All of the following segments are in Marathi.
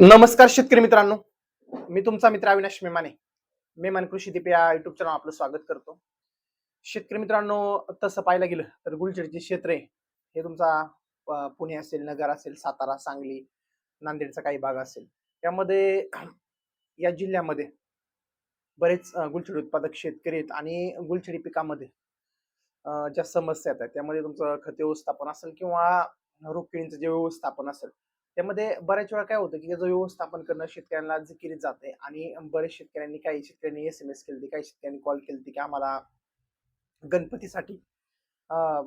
नमस्कार शेतकरी मित्रांनो. मी तुमचा मित्र अविनाश मेमाने. मेमान कृषी दीप या युट्यूब चॅनल आपलं स्वागत करतो. शेतकरी मित्रांनो तसं पाहायला गेलं तर गुलचिडचे क्षेत्र आहे हे तुमचा पुणे असेल नगर असेल सातारा सांगली नांदेडचा काही भाग असेल. यामध्ये या जिल्ह्यामध्ये बरेच अं, उत्पादक शेतकरी आहेत आणि गुलछडी पिकामध्ये ज्या समस्या आहेत त्यामध्ये तुमचं खत व्यवस्थापन असेल किंवा रोगकिडींचं जे व्यवस्थापन असेल त्यामध्ये बऱ्याच वेळा काय होतं की त्याचं व्यवस्थापन करणं शेतकऱ्यांना जिकिरीत जाते आणि बरेच शेतकऱ्यांनी काही शेतकऱ्यांनी एस एम एस केली काही शेतकऱ्यांनी कॉल केली की आम्हाला गणपतीसाठी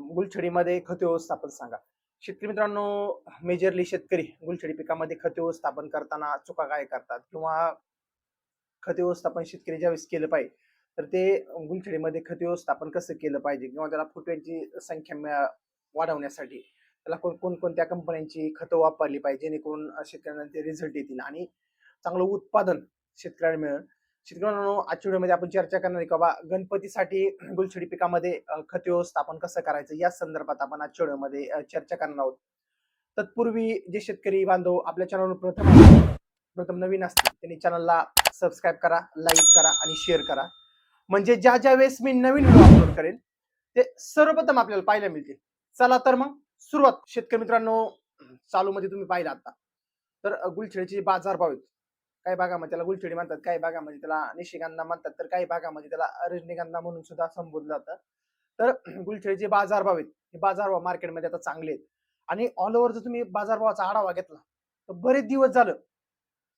गुलछडीमध्ये खत व्यवस्थापन सांगा. शेतकरी मित्रांनो मेजरली शेतकरी गुलछडी पिकामध्ये खत व्यवस्थापन करताना चुका काय करतात किंवा खत व्यवस्थापन शेतकरी ज्यावेळेस केलं पाहिजे तर ते गुलछडीमध्ये खत व्यवस्थापन कसं केलं पाहिजे किंवा त्याला फुटव्यांची संख्या वाढवण्यासाठी त्याला कोण कोणकोणत्या कंपन्यांची खतं वापरली पाहिजे जेणेकरून शेतकऱ्यांना ते रिझल्ट येतील. आणि चांगलं उत्पादन शेतकऱ्यांना मिळेल. शेतकऱ्यांना आजच्या व्हिडिओमध्ये आपण चर्चा करणार आहे की बाबा गणपतीसाठी गुलछडी पिकामध्ये खत व्यवस्थापन कसं करायचं? या संदर्भात आपण आजच्या व्हिडिओमध्ये चर्चा करणार आहोत. तत्पूर्वी जे शेतकरी बांधव आपल्या चॅनलवर प्रथम प्रथम नवीन असतील त्यांनी चॅनलला सबस्क्राईब करा लाईक करा आणि शेअर करा. म्हणजे ज्या ज्या वेळेस मी नवीन व्हिडिओ अपलोड करेन ते सर्वप्रथम आपल्याला पाहायला मिळतील. चला तर मग सुरुवात शेतकरी मित्रांनो चालू मध्ये तुम्ही पाहिलं आता. तर गुलछेडीचे बाजार बाजारभाव आहेत काही भागामध्ये त्याला गुलछेडी म्हणतात काही भागामध्ये त्याला निशिगंधा म्हणतात तर काही भागामध्ये त्याला रजनीगंधा म्हणून सुद्धा संबोधलं जातं. तर गुलछडीचे बाजारभाव आहेत. हे बाजारभाव मार्केटमध्ये आता चांगले आहेत. आणि ऑल ओव्हर जर तुम्ही बाजारभावाचा आढावा घेतला तर बरेच दिवस झालं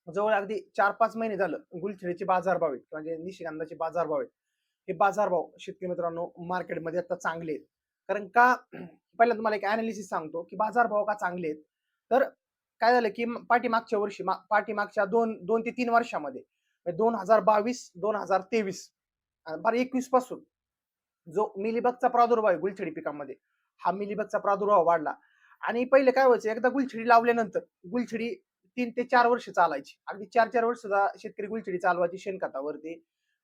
जवळ अगदी चार पाच महिने झालं गुलछेडीचे बाजारभाव आहेत. म्हणजे निशिगंधाचे बाजारभाव आहेत. हे बाजारभाव शेतकरी मित्रांनो मार्केटमध्ये आता चांगले आहेत. कारण का पहिला तुम्हाला एक अनालिसिस सांगतो की बाजारभाव का चांगले आहेत. तर काय झालं की पाठीमागच्या वर्षी मा- पाठीमागच्या दोन दोन ते तीन वर्षामध्ये म्हणजे दोन हजार बावीस दोन हजार तेवीस बारा एकवीसपासून जो मिलीबगचा प्रादुर्भाव आहे गुलछडी पिकामध्ये हा मिलीबगचा प्रादुर्भाव वाढला. आणि पहिले काय व्हायचं एकदा गुलछडी लावल्यानंतर गुलछडी तीन ते चार वर्ष चालायची. अगदी चार चार वर्ष सुद्धा शेतकरी गुलछडी चालवायची शेणखतावरती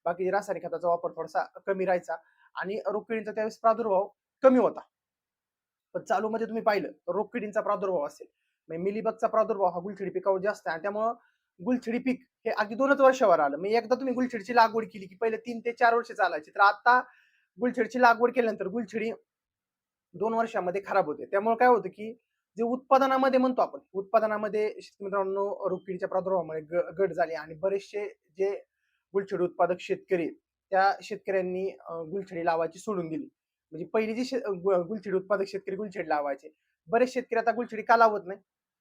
बाकी रासायनिक खताचा वापर थोडासा कमी राहायचा. आणि रोखिणीचा त्यावेळेस प्रादुर्भाव कमी होता. पण चालू मध्ये तुम्ही पाहिलं तर रोगकिडींचा प्रादुर्भाव असेल. म्हणजे मिलीबगचा प्रादुर्भाव हा गुलछिडी पिकावर जास्त आहे आणि त्यामुळं गुलछडी पीक हे अगदी दोनच वर्षावर आलं. म्हणजे एकदा तुम्ही गुलछिडीची लागवड केली की पहिले तीन ते चार वर्ष चालायची. तर आता गुलछिडीची लागवड केल्यानंतर गुलछिडी दोन वर्षामध्ये खराब होते. त्यामुळे काय होतं की जे उत्पादनामध्ये म्हणतो आपण उत्पादनामध्ये शेतकरी मित्रांनो रोगकिडीच्या प्रादुर्भावामुळे ग- घट झाली आणि बरेचसे जे गुलछिडी उत्पादक शेतकरी त्या शेतकऱ्यांनी गुलछडी लावायची सोडून दिली. म्हणजे पहिली जी शे- गु- उत्पादक शेतकरी गुलछिड लावायचे. बरेच शेतकरी आता गुलछिडी का लावत नाही?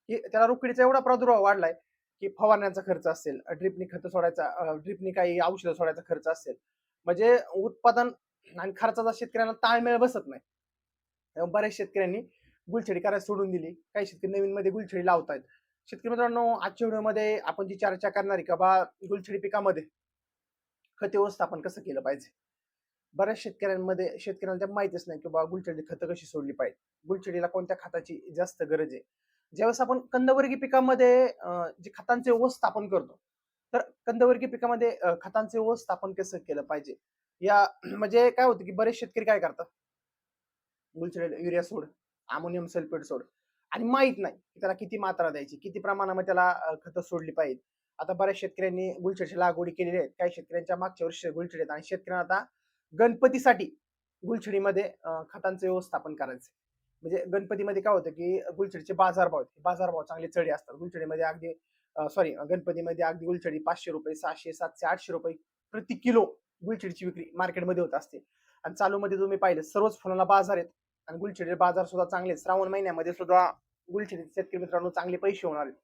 की त्याला रोकडीचा एवढा प्रादुर्भाव वाढलाय की फवारण्याचा खर्च असेल ड्रिपनी खत सोडायचा ड्रिपनी काही औषधं सोडायचा खर्च असेल. म्हणजे उत्पादन आणि खर्चाचा शेतकऱ्यांना ताळमेळ बसत नाही. बऱ्याच शेतकऱ्यांनी गुलछेडी करायला सोडून दिली. काही शेतकरी नवीन मध्ये गुलछेडी लावतायत. शेतकरी मित्रांनो आजच्या व्हिडिओमध्ये आपण जी चर्चा करणार आहे का बा गुलछेडी पिकामध्ये खत व्यवस्थापन कसं केलं पाहिजे? बऱ्याच शेतकऱ्यांमध्ये शेतकऱ्यांना त्या माहितीच नाही की बाबा गुलछडी खतं कशी सोडली पाहिजे. गुलछडीला कोणत्या खताची जास्त गरज आहे? ज्यावेळेस आपण कंदवर्गीय पिकामध्ये जे खतांचे व्यवस्थापन करतो तर कंदवर्गीय पिकामध्ये खतांचे व्यवस्थापन कसं केलं पाहिजे? या म्हणजे काय होतं की बरेच शेतकरी काय करतात? गुलछडी युरिया सोड अमोनियम सल्फेट सोड. आणि माहीत नाही की त्याला किती मात्रा द्यायची किती प्रमाणामध्ये त्याला खतं सोडली पाहिजे आता बऱ्याच शेतकऱ्यांनी गुलछडीची लागवडी केलेली आहे. काही शेतकऱ्यांच्या मागच्या वर्षी गुलछडी आहेत आणि शेतकऱ्यांना आता गणपतीसाठी गुलछडीमध्ये खतांचं व्यवस्थापन करायचं. म्हणजे गणपतीमध्ये काय होतं की गुलछडीचे बाजारभाव आहेत. बाजारभाव चांगले चढे असतात. गुलछडीमध्ये अगदी सॉरी गणपतीमध्ये अगदी गुलछडी पाचशे रुपये सहाशे सातशे आठशे रुपये प्रति किलो गुलछडीची विक्री मार्केटमध्ये होत असते. आणि चालूमध्ये तुम्ही पाहिलं सर्वच फुलांना बाजार आहेत. आणि गुलछडीचे बाजार सुद्धा चांगले आहेत. श्रावण महिन्यामध्ये सुद्धा गुलछडीचे शेतकरी मित्रांनो चांगले पैसे होणार आहेत.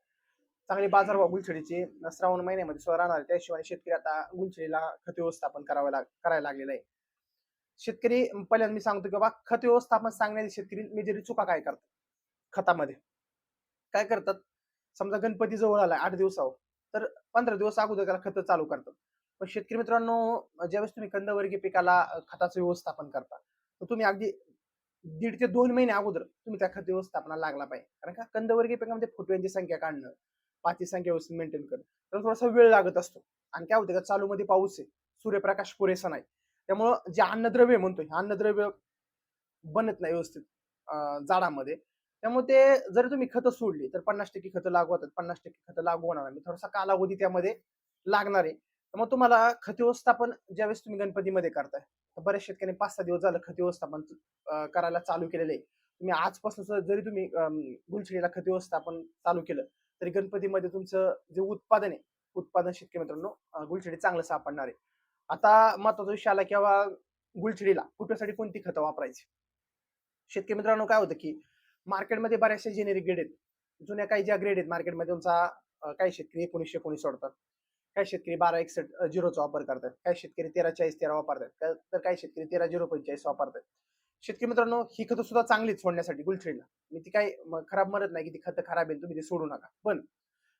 चांगले बाजारभाव गुलछडीचे श्रावण महिन्यामध्ये सुद्धा राहणार आहेत. त्या शेतकरी आता गुलछडीला खत व्यवस्थापन करावं लाग करायला लागलेलं आहे. शेतकरी पहिल्यांदा मी सांगतो की बाबा खत व्यवस्थापन सांगण्याची शेतकरी मेजरी चुका काय करतात? खतामध्ये. काय करतात? समजा गणपती जवळ आला आठ दिवसावर तर पंधरा दिवस अगोदर त्याला खतं चालू करतात. पण शेतकरी मित्रांनो ज्यावेळेस तुम्ही कंदवर्गीय पिकाला खताचं व्यवस्थापन करता तर तुम्ही अगदी दीड ते दोन महिने अगोदर तुम्ही त्या खत व्यवस्थापनाला लागला पाहिजे. कारण का कंदवर्गीय पिकामध्ये फुटव्यांची संख्या काढणं पाची संख्या व्यवस्थित मेंटेन करणं. तर थोडासा वेळ लागत असतो. आणि काय होतं का चालूमध्ये पाऊस आहे. सूर्यप्रकाश पुरेसा नाही. त्यामुळं जे अन्नद्रव्य म्हणतो हे अन्नद्रव्य बनत नाही व्यवस्थित झाडामध्ये. त्यामुळे ते जरी तुम्ही खतं सोडली तर पन्नास टक्के खतं लागू होतात. पन्नास टक्के खतं लागू होणार नाही. थोडासा कालावधी त्यामध्ये लागणार आहे. मग तुम्हाला खत व्यवस्थापन ज्यावेळेस तुम्ही गणपतीमध्ये करताय तर बऱ्याच शेतकऱ्यांनी पाच सहा दिवस झालं खत व्यवस्थापन करायला चालू केलेलं आहे. तुम्ही आजपासून जरी तुम्ही गुलछडीला खत व्यवस्थापन चालू केलं तरी गणपतीमध्ये तुमचं जे उत्पादन आहे उत्पादन शेतकरी मित्रांनो गुलछडी चांगलं सापडणार आहे. आता महत्त्वाचा विषय आला किंवा गुलछडीला फुटण्यासाठी कोणती खतं वापरायची? शेतकरी मित्रांनो काय होतं की मार्केटमध्ये बऱ्याचशा जेनेरिक ग्रेड आहेत. जुन्या काही ज्या ग्रेड आहेत मार्केटमध्ये तुमचा काही शेतकरी एकोणीसशे एकोणीस सोडतात. काही शेतकरी बारा एकसठ झिरोचा वापर करतात. काही शेतकरी तेरा चाळीस तेरा वापरतात. तर काही शेतकरी तेरा झिरो पंचेचाळीस वापरतात. शेतकरी मित्रांनो ही खतं सुद्धा चांगलीच सोडण्यासाठी गुलछडीला. मी ती काय खराब म्हणत नाही की ती खतं खराब आहे तुम्ही ती सोडू नका. पण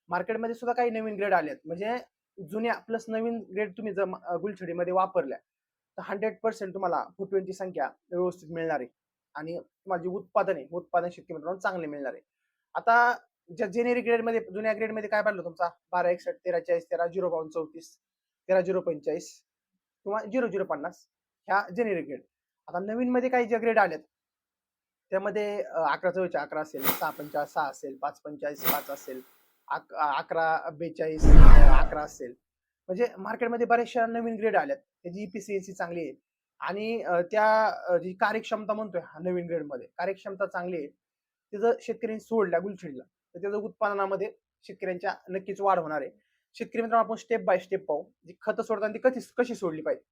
मार्केटमध्ये सुद्धा काही नवीन ग्रेड आलेत. म्हणजे जुन्या प्लस नवीन ग्रेड तुम्ही जर गुलछडीमध्ये वापरल्या तर हंड्रेड पर्सेंट तुम्हाला फुटवेंची संख्या व्यवस्थित मिळणार आहे. आणि तुम्हाला जे उत्पादन आहे उत्पादन शेतकरी मित्रांनो चांगले मिळणार आहे. आता ज्या जेनेरिक ग्रेडमध्ये जुन्या ग्रेडमध्ये काय पाहिलं तुमचा? बारा एकसठ तेरा चाळीस तेरा झिरो बावन्न चौतीस तेरा झिरो पंचेचाळीस किंवा झिरो झिरो पन्नास ह्या जेनेरिक ग्रेड आता नवीन मध्ये काही ज्या ग्रेड आलेत त्यामध्ये अकरा चव्वेचाळीस अकरा असेल सहा पंचाळीस सहा असेल पाच पंचाळीस पाच असेल अक- अकरा बेचाळीस अकरा असेल. म्हणजे मार्केटमध्ये बऱ्याचशा नवीन ग्रेड आल्यात. त्याची इफिशियन्सी चांगली आहे. आणि त्या जी कार्यक्षमता म्हणतोय हा नवीन ग्रेडमध्ये कार्यक्षमता चांगली आहे. त्याचं शेतकऱ्यांनी सोडल्या गुलछिडला तर त्याचं उत्पादनामध्ये शेतकऱ्यांच्या नक्कीच वाढ होणार आहे. शेतकरी मित्रांनो आपण स्टेप बाय स्टेप पाहू. जी खतं सोडताना ती कशी कशी सोडली पाहिजे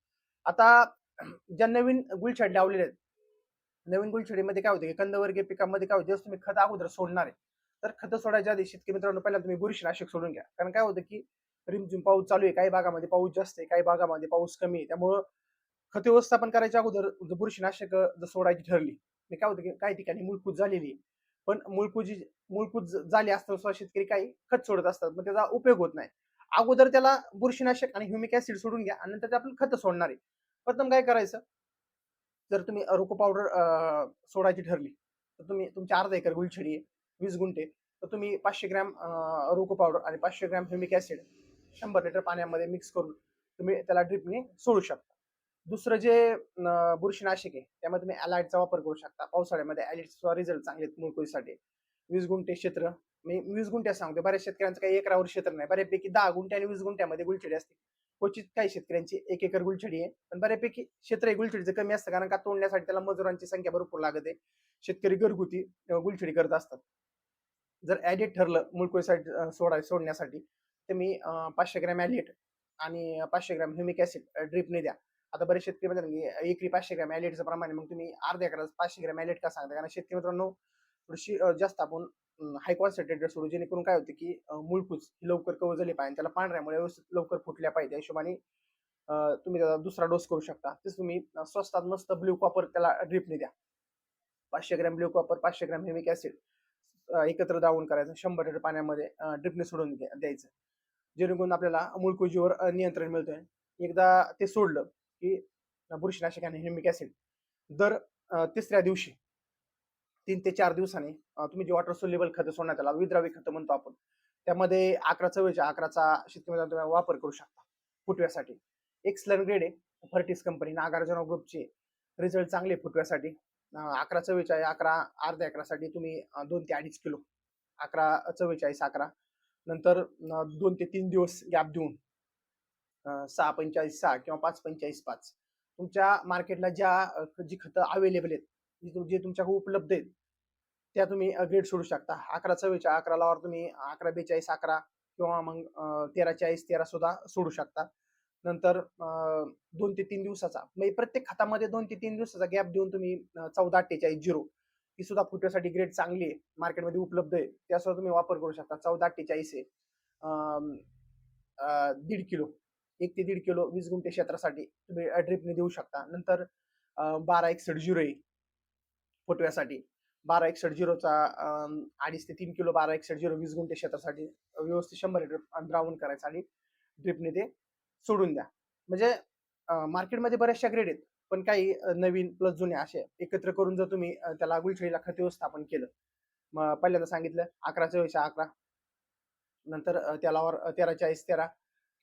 आता ज्या नवीन गुलछड लावलेल्या आहेत नवीन गुलछडीमध्ये काय होते की कंदवर्गीय पिकामध्ये काय होते तुम्ही खत अगोदर सोडणार आहे तर खतं सोडायच्या आधी शेतकरी मित्रांनो पहिला तुम्ही बुरशीनाशक सोडून घ्या. कारण काय होतं की रिमझिम पाऊस चालू आहे काही भागामध्ये पाऊस जास्त आहे काही भागामध्ये पाऊस कमी आहे त्यामुळं खत व्यवस्थापन करायच्या अगोदर जर बुरशीनाशक जर सोडायची ठरली तर काय होतं की काही ठिकाणी मुळकूज झालेली आहे. पण मुळकुजी मुळकूज झाली असताना सुद्धा शेतकरी काही खत सोडत असतात मग त्याचा उपयोग होत नाही. अगोदर त्याला बुरशीनाशक आणि ह्युमिक ऍसिड सोडून घ्या आणि नंतर ते आपण खतं सोडणार आहे. प्रथम काय करायचं? जर तुम्ही रोको पावडर सोडायची ठरली तर तुम्ही तुमची अर्धा एकर गुलछडी आहे वीस गुंठे तर तुम्ही पाचशे ग्रॅम रोको पावडर आणि पाचशे ग्रॅम ह्युमिक ऍसिड शंभर लिटर पाण्यामध्ये मिक्स करून तुम्ही त्याला ड्रिपने सोडू शकता. दुसरं जे बुरशीनाशक आहे त्यामध्ये तुम्ही अलाइटचा वापर करू शकता. पावसाळ्यामध्ये अलाइटचा रिझल्ट चांगले आहेत मुळकुळीसाठी वीस गुंठे क्षेत्र मी वीस गुंठ्या सांगतो बऱ्याच शेतकऱ्यांचं काही एकरावर क्षेत्र नाही. बऱ्यापैकी दहा गुंठे आणि वीस गुंठ्यामध्ये गुलछडी असते. क्वचित काही शेतकऱ्यांची एक एकर गुलछडी आहे. पण बऱ्यापैकी क्षेत्र हे गुलछडीचं कमी असतं कारण का तोडण्यासाठी त्याला मजुरांची संख्या भरपूर लागत आहे. शेतकरी घरगुती गुलछडी करत असतात. जर ऍडिट ठरलं मुळकुळीसाठी अं, सोडाय सोडण्यासाठी तर मी पाचशे ग्रॅम ऍलिएट आणि पाचशे ग्रॅम ह्युमिक ऍसिड ड्रिपने द्या. आता बरेच शेतकरी म्हणतात की एकरी पाचशे ग्रॅम ऍलिएटचं प्रमाण मग तुम्ही अर्ध्या एकरात पाचशे ग्रॅम ऍलिएट का सांगता? कारण शेतकरी मित्रांनो थोडीशी जास्त आपण हाय कॉन्सन्ट्रेटेड सोडू जेणेकरून काय होते की अं, ही लवकर कव्हर झाली पाहिजे त्याला पांढऱ्यामुळे व्यवस्थित लवकर फुटल्या पाहिजे. हिशोबाने तुम्ही त्याचा दुसरा डोस करू शकता. तेच तुम्ही स्वस्तात मस्त ब्ल्यू कॉपर त्याला ड्रिपने द्या. पाचशे ग्रॅम ब्ल्यू कॉपर पाचशे ग्रॅम हेमिक ऍसिड एकत्र दावून करायचं. शंभर लिटर पाण्यामध्ये ड्रिपने सोडून द्या- द्यायचं. जेणेकरून आपल्याला मुळकुजीवर नियंत्रण मिळतोय. एकदा ते सोडलं की बुरशीनाशक आणि हेमिक ऍसिड दर तिसऱ्या दिवशी तीन ते चार दिवसांनी तुम्ही जे वॉटर सोल्युबल खतं सोडण्यात आला विद्रावी खतं म्हणतो आपण त्यामध्ये अकरा चव्वेच्या अकराचा शेतकऱ्यांचा तुम्ही वापर करू शकता फुटव्यासाठी. एक्सलन ग्रेड आहे फर्टिस कंपनी नागार्जुन ग्रुपची रिझल्ट चांगले फुटव्यासाठी. अकरा चव्वेचाळीस अकरा अर्ध्या अकरासाठी तुम्ही दोन ते अडीच किलो अकरा चव्वेचाळीस अकरा नंतर दोन ते तीन दिवस गॅप देऊन सहा पंचेचाळीस सहा किंवा पाच पंचेचाळीस पाच तुमच्या मार्केटला ज्या जी खतं अवेलेबल आहेत जे तुमच्याकडे उपलब्ध आहेत त्या तुम्ही ग्रेड सोडू शकता. अकरा चव्वेच्या अकरा लावर तुम्ही अकरा बेचाळीस अकरा किंवा मग तेरा चाळीस तेरा सुद्धा सोडू शकता. नंतर दोन ते तीन दिवसाचा म्हणजे प्रत्येक खतामध्ये दोन ते तीन दिवसाचा गॅप देऊन तुम्ही चौदा अठ्ठेचाळीस झिरो ही सुद्धा फुटण्यासाठी ग्रेड चांगली आहे मार्केटमध्ये उपलब्ध आहे त्यासुद्धा तुम्ही वापर करू शकता. चौदा अठ्ठेचाळीस आहे दीड किलो एक ते दीड किलो वीस गुंठे क्षेत्रासाठी तुम्ही ड्रिपने देऊ शकता. नंतर बारा एकसठ झिरो आहे. फुटव्यासाठी. बारा एकसठ झिरोचा अडीच ते तीन किलो बारा एकसठ झिरो वीस गुंठे क्षेत्रासाठी व्यवस्थित शंभर लिटर द्रावण करायचं आणि ड्रिपने ते सोडून द्या. म्हणजे मार्केटमध्ये बऱ्याचशा ग्रेड आहेत पण काही नवीन प्लस जुने असे एकत्र करून जर तुम्ही त्याला गुलछडीला खत व्यवस्थापन केलं. मग पहिल्यांदा सांगितलं अकरा चोवीस अकरा. नंतर त्याला त्यालावर तेरा चाळीस तेरा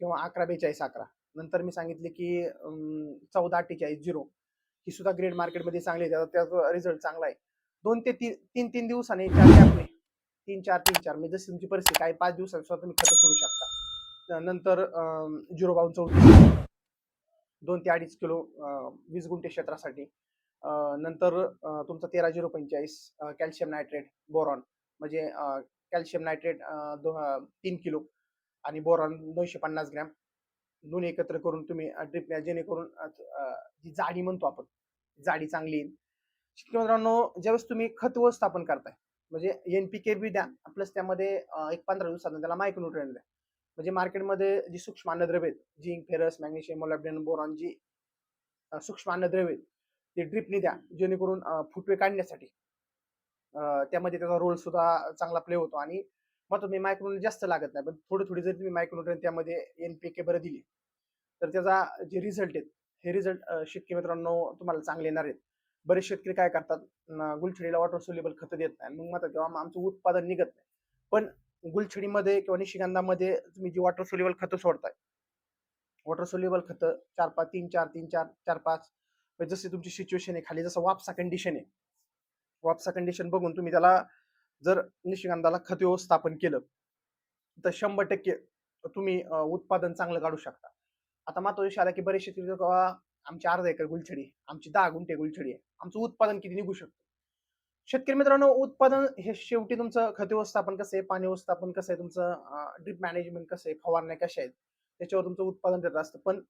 किंवा अकरा बेचाळीस अकरा. नंतर मी सांगितले की चौदा अठ्ठेचाळीस झिरो. ही सुद्धा ग्रेड मार्केटमध्ये चांगली आहे. त्याचा त्याचा रिझल्ट चांगला आहे. दोन ते तीन तीन तीन दिवसाने चार गॅपने तीन चार तीन चार. म्हणजे जशी तुमची परिस्थिती आहे पाच दिवसांनी सुद्धा तुम्ही खतं सोडू शकता. नंतर झिरो बावन चौतीस दोन ते अडीच किलो वीस गुंठे क्षेत्रासाठी. नंतर तुमचा तेरा झिरो पंचेचाळीस कॅल्शियम नायट्रेट बोरॉन. म्हणजे कॅल्शियम नायट्रेट दो तीन किलो आणि बोरॉन दोनशे पन्नास ग्रॅम. दोन्ही एकत्र करून तुम्ही ड्रिप जेणेकरून जी जाडी म्हणतो आपण जाडी चांगली येईल. शेतकरी मित्रांनो ज्यावेळेस तुम्ही खत व्यवस्थापन करताय म्हणजे एन पी के बी द्या प्लस त्यामध्ये एक पंधरा दिवसात त्याला मायक्रोन्युट्रिएंट द्या. म्हणजे मार्केटमध्ये जी सूक्ष्म अन्नद्रव्य zinc ferrous magnesium molybdenum boron जी सूक्ष्म अन्नद्रव्य ते ड्रिपने द्या जेणेकरून फुटवे काढण्यासाठी त्यामध्ये त्याचा रोल सुद्धा चांगला प्ले होतो. आणि मग तुम्ही मायक्रोन जास्त लागत नाही पण थोडी थोडी जर तुम्ही मायक्रोन त्यामध्ये एन पी के बरं दिली तर त्याचा जे रिझल्ट आहेत हे रिझल्ट शेतकरी मित्रांनो तुम्हाला चांगले येणार आहेत. बरेच शेतकरी काय करतात गुलछडीला वॉटर सोल्युबल खतं देत नाही. मग मात्र किंवा मग आमचं उत्पादन निघत नाही. पण गुलछडीमध्ये किंवा निशिगंधामध्ये तुम्ही जी वॉटर सोल्युबल खतं सोडताय वॉटर सोल्युबल खतं चार पाच तीन चार तीन चार चार पाच जसे जशी तुमची सिच्युएशन आहे खाली जसं वापसा कंडिशन आहे. वापसा कंडिशन बघून तुम्ही त्याला जर निशिगंधाला खत व्यवस्थापन केलं तर शंभर टक्के तुम्ही उत्पादन चांगलं काढू शकता. आता मात्र विषय आला की बरेच शेतकरी "बाबा, आमची अर्धा एकर गुलछडी आमची दहा गुंठे गुलछडी आहे. आमचं उत्पादन किती निघू शकतं? शेतकरी मित्रांनो उत्पादन हे शेवटी तुमचं खत व्यवस्थापन कसं आहे? पाणी व्यवस्थापन कसं आहे? तुमचं ड्रीप मॅनेजमेंट कसं आहे? फवारण्या कशा आहेत? त्याच्यावर तुमचं उत्पादन देत असतं. पण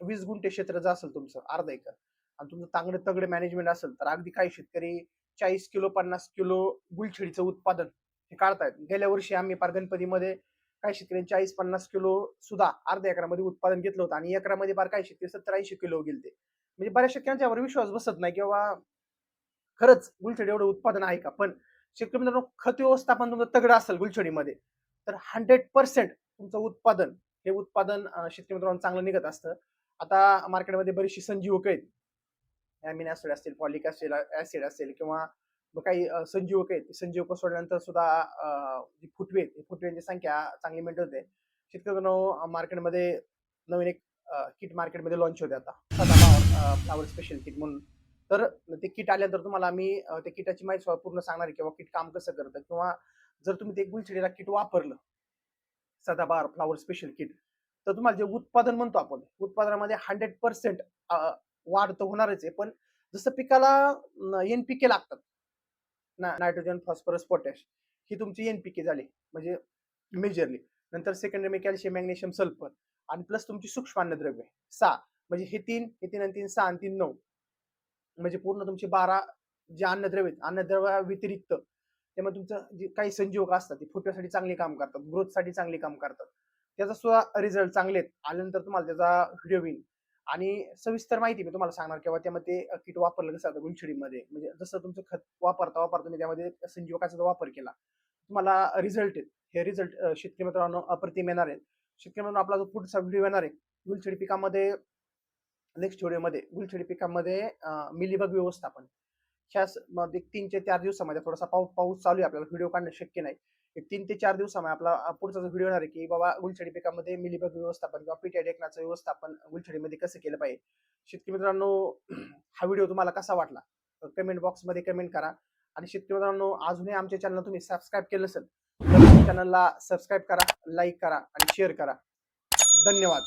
वीस गुंठे क्षेत्र जर असेल तुमचं अर्धा एकर आणि तुमचं चांगलं तगडे मॅनेजमेंट असेल तर अगदी काही शेतकरी चाळीस किलो पन्नास किलो गुलछडीचं उत्पादन हे काढतायत. गेल्या वर्षी आम्ही पार गणपतीमध्ये काही शेतकऱ्यांनी चाळीस पन्नास किलो सुद्धा अर्ध्या एकरामध्ये उत्पादन घेतलं होतं आणि एकरामध्ये बार काही शेतकरी सत्तर ऐंशी किलो गेलते. म्हणजे बऱ्याच शेतकऱ्यांच्या विश्वास बसत नाही किंवा खरंच गुलछडी एवढं उत्पादन आहे का? पण शेतकरी मित्रांनो खत व्यवस्थापन तुमचं तगडं असेल गुलछडीमध्ये तर हंड्रेड पर्सेंट तुमचं उत्पादन हे उत्पादन शेतकरी मित्रांनो चांगलं निघत असतं. आता मार्केटमध्ये बरीचशी संजीवक आहेत. ॲमिन ऍसिड असतील पॉलिक ऍसिड ऍसिड असेल किंवा मग काही संजीवक आहेत. संजीवक सोडल्यानंतर सुद्धा जी फुटवे फुटवेची फुटव्यांची संख्या चांगली मेंटेन होते. शेतकऱ्यांनो मार्केटमध्ये नवीन एक किट मार्केटमध्ये लॉन्च होते आता. सदाबहार फ्लावर स्पेशल किट म्हणून. तर ते किट आल्यानंतर तुम्हाला आम्ही त्या किटाची माहिती पूर्ण सांगणार आहे किंवा किट काम कसं करतं. किंवा जर तुम्ही ते गुलछडीला किट वापरलं सदाबहार फ्लावर स्पेशल किट तर तुम्हाला जे उत्पादन म्हणतो आपण उत्पादनामध्ये हंड्रेड पर्सेंट वाढ तर होणारच आहे. पण जसं पिकाला एन पी के लागतात ना नायट्रोजन फॉस्फरस पोटॅश ही तुमची एन पी के झाली म्हणजे मेजरली नंतर सेकंडरी कॅल्शियम मॅग्नेशियम सल्फर आणि प्लस तुमची सूक्ष्म अन्नद्रव्य सहा म्हणजे हे तीन हे तीन आणि तीन सहा आणि तीन नऊ. म्हणजे पूर्ण तुमचे बारा जे अन्नद्रव्य आहेत अन्नद्रव्या व्यतिरिक्त त्यामुळे तुमचं जे काही संजीवक असतात ते फुटव्यासाठी चांगले काम करतात ग्रोथसाठी चांगले काम करतात. त्याचा सुद्धा रिझल्ट चांगले आहेत. आल्यानंतर तुम्हाला त्याचा व्हिडिओ येईल आणि सविस्तर माहिती मी तुम्हाला सांगणार किंवा त्यामध्ये किट वापरलं कसं आता गुलछडीमध्ये म्हणजे जसं तुमचं खत वापरता वापरता तुम्ही त्यामध्ये संजीवकाचा वापर केला. तुम्हाला रिझल्ट येत हे रिझल्ट शेतकरी मित्रांनो अप्रतिम येणार आहेत. शेतकरी मित्रांनो आपला जो पुढचा व्हिडिओ येणार आहे गुलछडी पिकामध्ये नेक्स्ट व्हिडिओमध्ये गुलछडी पिकामध्ये मिलीबग व्यवस्थापन. ह्या मध्ये एक तीन ते चार दिवसामध्ये थोडासा पाऊस पाऊस चालू आहे आपल्याला व्हिडिओ काढणं शक्य नाही. एक तीन ते चार दिवसामध्ये आपला पुढचा जो व्हिडिओ येणार आहे की बाबा गुलछडी पिकामध्ये मिलीबग व्यवस्थापन किंवा पिट्या टेकनाचं व्यवस्थापन गुलछडीमध्ये कसं केलं पाहिजे? शेतकरी मित्रांनो हा व्हिडिओ तुम्हाला कसा वाटला? कमेंट बॉक्समध्ये कमेंट करा. आणि शेतकरी मित्रांनो अजूनही आमच्या चॅनल तुम्ही सबस्क्राईब केलं असेल तर चॅनलला सबस्क्राईब करा लाईक करा आणि शेअर करा. धन्यवाद.